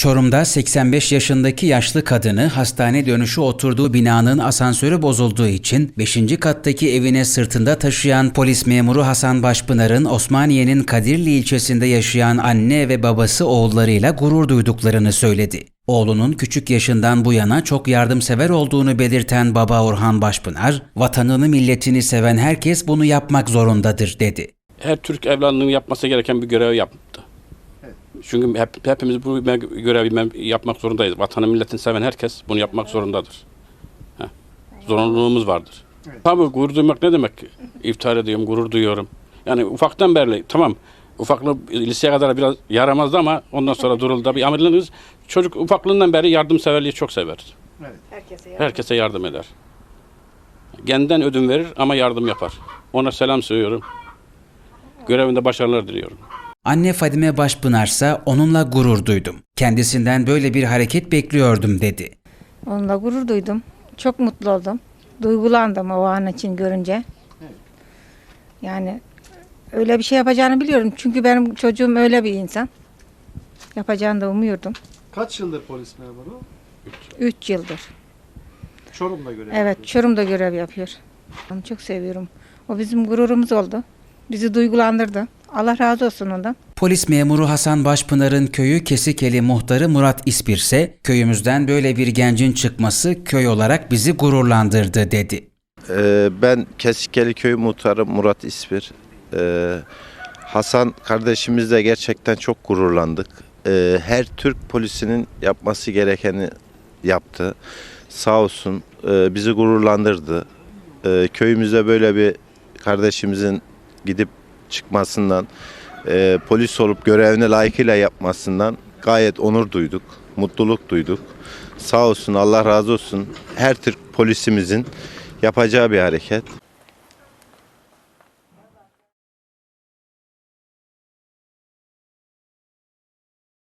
Çorum'da 85 yaşındaki yaşlı kadını hastane dönüşü oturduğu binanın asansörü bozulduğu için 5. kattaki evine sırtında taşıyan polis memuru Hasan Başpınar'ın Osmaniye'nin Kadirli ilçesinde yaşayan anne ve babası oğullarıyla gurur duyduklarını söyledi. Oğlunun küçük yaşından bu yana çok yardımsever olduğunu belirten baba Orhan Başpınar, vatanını milletini seven herkes bunu yapmak zorundadır dedi. her Türk evladının yapması gereken bir görev yaptı. Çünkü hep, hepimiz bu me- görevi yapmak zorundayız. Vatanı milletini seven herkes bunu yapmak zorundadır. Heh. Zorunluluğumuz vardır. Tabii gurur duymak ne demek? İftihar ediyorum, gurur duyuyorum. Yani ufaktan beri tamam ufaklık liseye kadar biraz yaramazdı ama ondan sonra duruldu. Bir ameliniz çocuk ufaklığından beri yardımseverliği çok sever. Herkese yardım eder. Kendinden ödün verir ama yardım yapar. Ona selam söylüyorum. Görevinde başarılar diliyorum. Anne Fadime Başpınar ise onunla gurur duydum. Kendisinden böyle bir hareket bekliyordum dedi. Onunla gurur duydum. Çok mutlu oldum. Duygulandım o an için görünce. Yani öyle bir şey yapacağını biliyorum. Çünkü benim çocuğum öyle bir insan. Yapacağını da umuyordum. Kaç yıldır polis memuru? Üç yıldır. Çorum'da görev Evet, yapıyor. Çorum'da görev yapıyor. Onu çok seviyorum. O bizim gururumuz oldu. Bizi duygulandırdı. Allah razı olsun ondan. Polis memuru Hasan Başpınar'ın köyü Kesikeli muhtarı Murat İspir ise köyümüzden böyle bir gencin çıkması köy olarak bizi gururlandırdı dedi. Ee, ben Kesikeli Köy Muhtarı Murat İspir. Ee, Hasan kardeşimizle gerçekten çok gururlandık. Ee, her Türk polisinin yapması gerekeni yaptı. Sağ olsun e, bizi gururlandırdı. Ee, köyümüzde böyle bir kardeşimizin gidip çıkmasından, e, polis olup görevini layıkıyla yapmasından gayet onur duyduk, mutluluk duyduk. Sağ olsun Allah razı olsun her Türk polisimizin yapacağı bir hareket.